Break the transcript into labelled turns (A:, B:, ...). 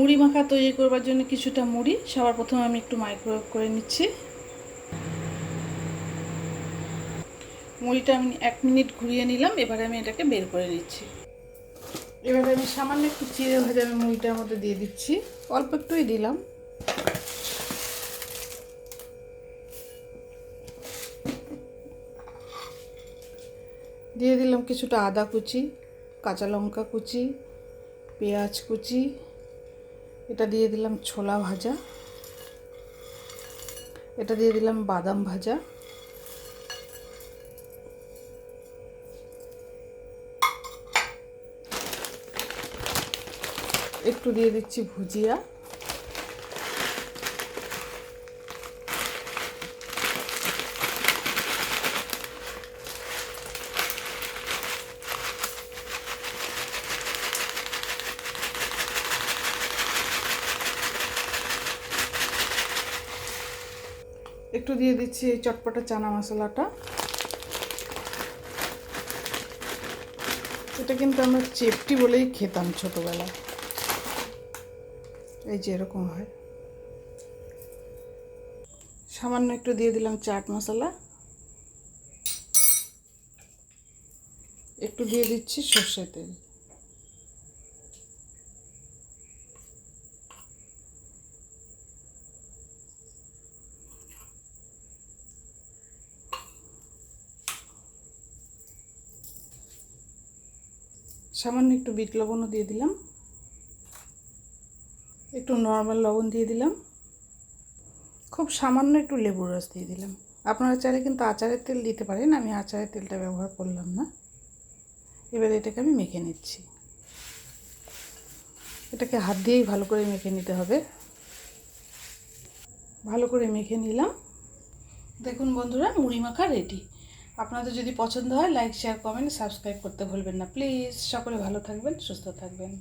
A: মুড়ি মাখা তৈরি করবার জন্য কিছুটা মুড়ি। সবার প্রথমে আমি একটু মাইক্রোওয়েভ করে নিচ্ছি। মুড়িটা আমি এক মিনিট ঘুরিয়ে নিলাম, এবারে আমি এটাকে বের করে নিচ্ছি। এবারে আমি সামান্য একটু চিড়ে ভাজা আমি মুড়িটার মধ্যে দিয়ে দিচ্ছি। অল্প একটুই দিলাম। দিয়ে দিলাম কিছুটা আদা কুচি, কাঁচা লঙ্কা কুচি, পেঁয়াজ কুচি এটা দিয়ে দিলাম ছোলা ভাজা। এটা দিয়ে দিলাম বাদাম ভাজা। একটু দিয়ে দিচ্ছি ভুজিয়া। একটু দিয়ে দিচ্ছি এই চটপটা চানা মশলাটা। এটা কিন্তু আমরা চেপটি বলেই খেতাম ছোটোবেলায়। এই যে এরকম হয়। সামান্য একটু দিয়ে দিলাম চাট মশলা। একটু দিয়ে দিচ্ছি সর্ষে তেল। সামান্য একটু বিট লবণও দিয়ে দিলাম। একটু নর্মাল লবণ দিয়ে দিলাম। খুব সামান্য একটু লেবুর রস দিয়ে দিলাম। আপনারা চাইলে কিন্তু আচারের তেল দিতে পারেন, আমি আচারের তেলটা ব্যবহার করলাম না। এবার এটাকে আমি মেখে নিচ্ছি। এটাকে হাত দিয়েই ভালো করে মেখে নিতে হবে। ভালো করে মেখে নিলাম। দেখুন বন্ধুরা, মুড়ি মাখা রেডি আপনাদের যদি পছন্দ হয় লাইক শেয়ার কমেন্ট সাবস্ক্রাইব করতে ভুলবেন না। প্লিজ সকলে ভালো থাকবেন, সুস্থ থাকবেন।